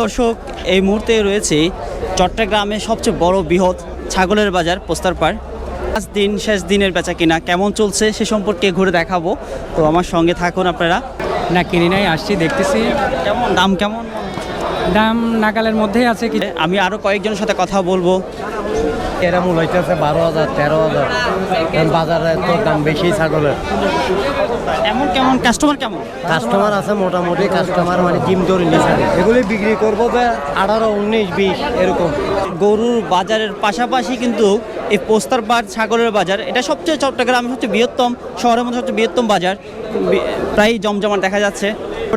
দর্শক এই মুহূর্তে রয়েছে চট্টগ্রামের সবচেয়ে বড় বৃহৎ ছাগলের বাজার পোস্তার পাঁচ দিন শেষ দিনের বেচা কিনা কেমন চলছে সে সম্পর্কে ঘুরে দেখাবো। তো আমার সঙ্গে থাকুন আপনারা। না কিনি নাই আসছি দেখতেছি। কেমন দাম কেমন? দাম নাগালের মধ্যেই আছে কি আমি আরও কয়েকজনের সাথে কথা বলব। এরা মূল হইতেছে বারো হাজার তেরো হাজার। বাজারে তো দাম বেশি ছাগলের। এমন কেমন? কাস্টমার কেমন? কাস্টমার আছে মোটামুটি কাস্টমার মানে জিম ধরে নিয়েছে এগুলি বিক্রি করব যে আঠারো উনিশ বিশ এরকম। গরুর বাজারের পাশাপাশি কিন্তু এই পোস্তার পাট ছাগলের বাজার এটা সবচেয়ে চট্টগ্রামের সবচেয়ে বৃহত্তম শহরের মধ্যে সবচেয়ে বৃহত্তম বাজার। প্রায় জমজমাট দেখা যাচ্ছে।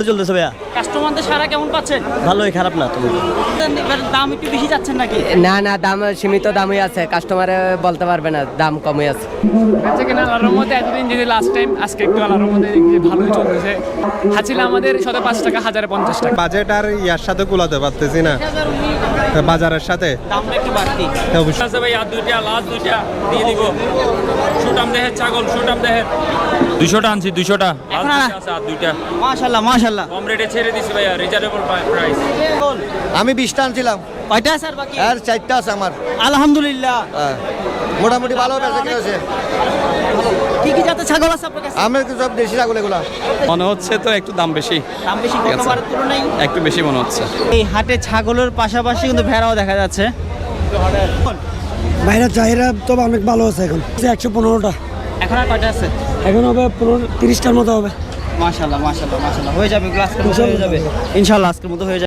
চলতেছে ভাইয়া। কাস্টমারদের সারা কেমন পাচ্ছেন ভালোই খারাপ না তুমি। দাম একটু বেশি যাচ্ছেন নাকি? না না দাম সীমিত দামই আছে। কাস্টমারে বলতে পারবে না দাম কমই আছে। বেচা কিনা আল্লাহর মধ্যে এতদিন যদি লাস্ট টাইম আজকে একটু আল্লাহর মধ্যে ভালোই চলতেছে। হাছিল আমাদের শত পাঁচ টাকা হাজারে পঞ্চাশ টাকা। বাজেট আর ইয়ার সাথে কুলাতে পারতেছি না। বাজারের সাথে। দামটা একটু বাড়তি। অবশ্যই আছে ভাই আর দুইটা লাস্ট দুইটা দিয়ে দিব। সুটাম দেহের ছাগল সুটাম দেহের। দুইশোটা আনছি দুইশোটা। আছে আর দুইটা। মাশাল্লাহ মাশাল্লাহ কম রেটে ছেড়ে দিছি ভাইয়া রিজার্ভেবল প্রাইস আমি বিশটা আনছিলাম। কয়টা স্যার বাকি? আর চারটা আছে আমার। আলহামদুলিল্লাহ। হ্যাঁ। মোটামুটি ভালো বেচা কিনা আছে কি কি জাতের ছাগল আছে আপনার কাছে? আমার সব দেশি ছাগল এগুলা? মনে হচ্ছে তো একটু দাম বেশি। দাম বেশি গতবারের তুলনায়? একটু বেশি মনে হচ্ছে। এই হাটে ছাগলের পাশাপাশি কিন্তু ভেড়াও দেখা যাচ্ছে। বাইরের চাহিদা তো অনেক ভালো আছে এখন। একশো পনেরোটা। এখন আর কয়টা আছে? এখন হবে পনেরো তিরিশটার মতো হবে। মাশাল্লাহ মাশাল্লাহ মাশাল্লাহ হয়ে যাবে এগুলো আজকের হয়ে যাবে। ইনশাল্লাহ আজকের মতো হয়ে যাবে।